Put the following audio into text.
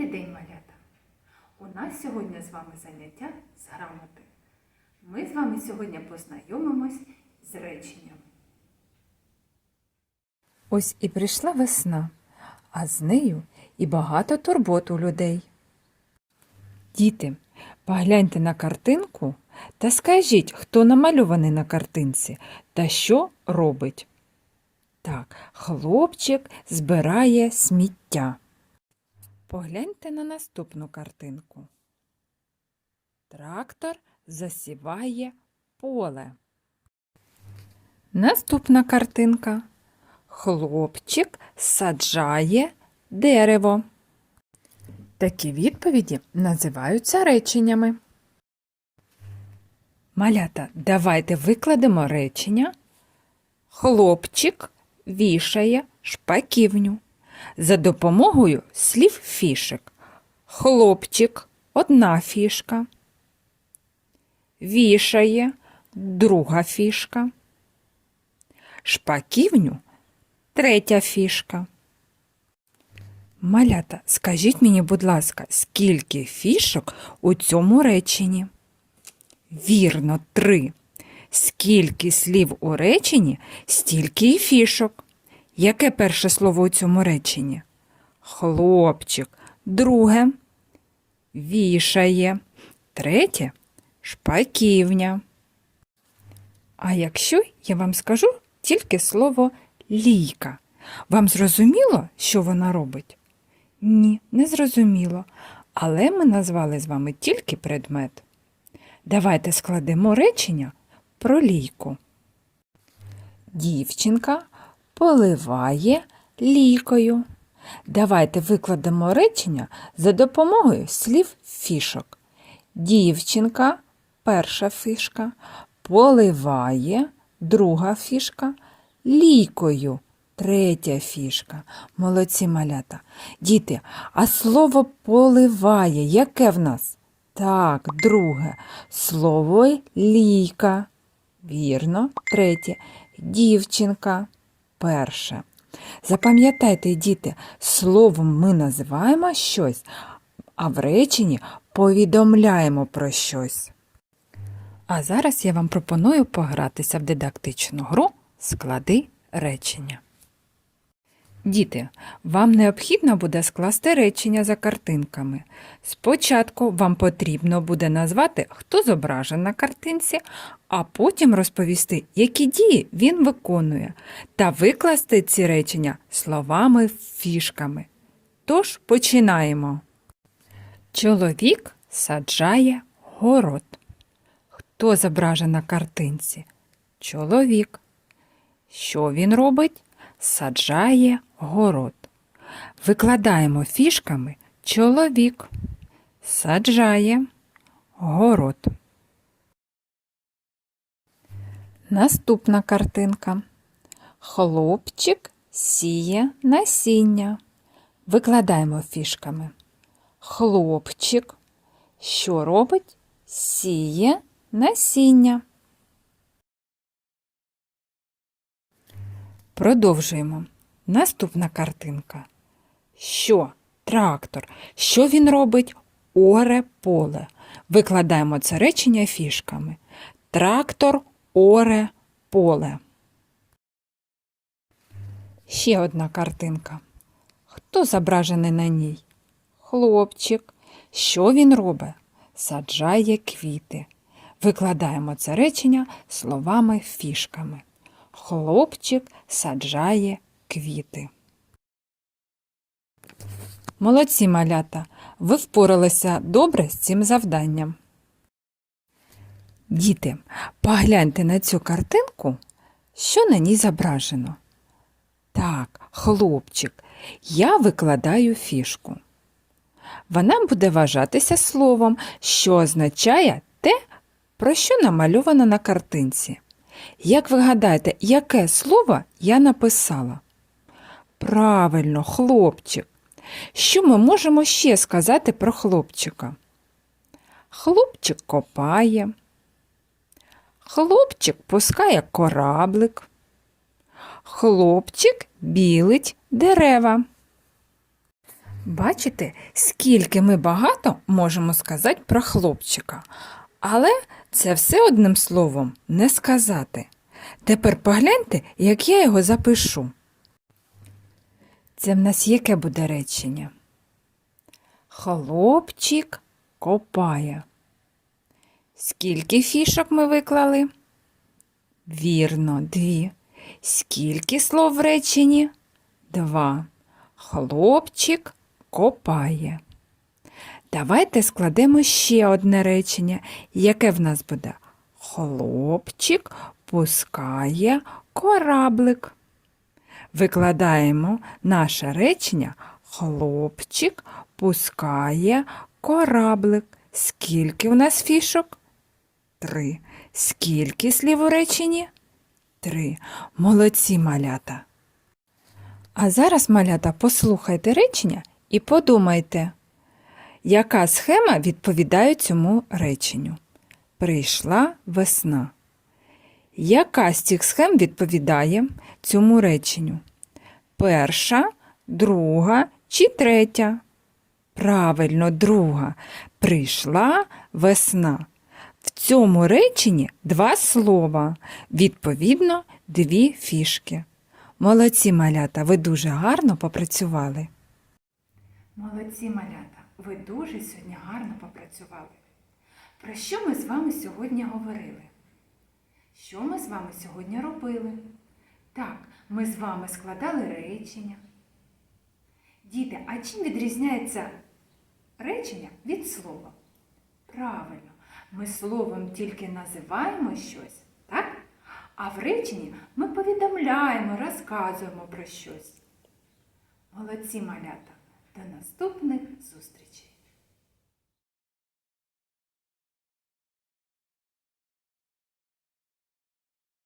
Добрий день, малята! У нас сьогодні з вами заняття з грамоти. Ми з вами сьогодні познайомимось з реченням. Ось і прийшла весна, а з нею і багато турбот у людей. Діти, погляньте на картинку та скажіть, хто намальований на картинці та що робить. Так, хлопчик збирає сміття. Погляньте на наступну картинку. Трактор засіває поле. Наступна картинка. Хлопчик саджає дерево. Такі відповіді називаються реченнями. Малята, давайте викладемо речення. Хлопчик вішає шпаківню за допомогою слів фішек. Хлопчик одна фішка. Вішає друга фішка. Шпаківню третя фішка. Малята, скажіть мені, будь ласка, скільки фішок у цьому реченні? Вірно, три. Скільки слів у реченні, стільки і фішок. Яке перше слово у цьому реченні? Хлопчик. Друге вішає. Третє шпаківня. А якщо я вам скажу тільки слово лійка, вам зрозуміло, що вона робить? Ні, не зрозуміло. Але ми назвали з вами тільки предмет. Давайте складемо речення про лійку. Дівчинка поливає лікою. Давайте викладемо речення за допомогою слів фішок. Дівчинка перша фішка, поливає друга фішка, лікою третя фішка. Молодці малята. Діти, а слово поливає яке в нас? Так, друге. Слово лійка. Вірно, третє. Дівчинка. Перше. Запам'ятайте, діти, словом ми називаємо щось, а в реченні повідомляємо про щось. А зараз я вам пропоную погратися в дидактичну гру Склади речення. Діти, вам необхідно буде скласти речення за картинками. Спочатку вам потрібно буде назвати, хто зображений на картинці, а потім розповісти, які дії він виконує, та викласти ці речення словами-фішками. Тож починаємо. Чоловік саджає город. Хто зображений на картинці? Чоловік. Що він робить? Саджає город. Викладаємо фішками чоловік. Саджає город. Наступна картинка. Хлопчик сіє насіння. Викладаємо фішками. Хлопчик. Що робить? Сіє насіння. Продовжуємо. Наступна картинка. Що? Трактор. Що він робить? Оре поле. Викладаємо це речення фішками. Трактор оре поле. Ще одна картинка. Хто зображений на ній? Хлопчик. Що він робить? Саджає квіти. Викладаємо це речення словами фішками. Хлопчик саджає квіти. Молодці малята, ви впоралися добре з цим завданням. Діти, погляньте на цю картинку, що на ній зображено. Так, хлопчик, я викладаю фішку. Вона буде вважатися словом, що означає те, про що намальовано на картинці. Як ви гадаєте, яке слово я написала? Правильно, хлопчик. Що ми можемо ще сказати про хлопчика? Хлопчик копає, хлопчик пускає кораблик, хлопчик білить дерева. Бачите, скільки ми багато можемо сказати про хлопчика. Але це все одним словом не сказати. Тепер погляньте, як я його запишу. Це в нас яке буде речення? Хлопчик копає. Скільки фішок ми виклали? Вірно, дві. Скільки слов в реченні? Два. Хлопчик копає. Давайте складемо ще одне речення, яке в нас буде. Хлопчик пускає кораблик. Викладаємо наше речення Хлопчик пускає кораблик. Скільки у нас фішок? Три. Скільки слів у реченні? Три. Молодці малята. А зараз, малята, послухайте речення і подумайте, яка схема відповідає цьому реченню. Прийшла весна. Яка з цих схем відповідає цьому реченню? Перша, друга чи третя? Правильно, друга. Прийшла весна. В цьому реченні два слова, відповідно, дві фішки. Молодці малята, ви дуже гарно попрацювали. Молодці малята, ви дуже сьогодні гарно попрацювали. Про що ми з вами сьогодні говорили? Що ми з вами сьогодні робили? Так, ми з вами складали речення. Діти, а чим відрізняється речення від слова? Правильно, ми словом тільки називаємо щось, так? А в реченні ми повідомляємо, розказуємо про щось. Молодці малята! Наступних зустрічей!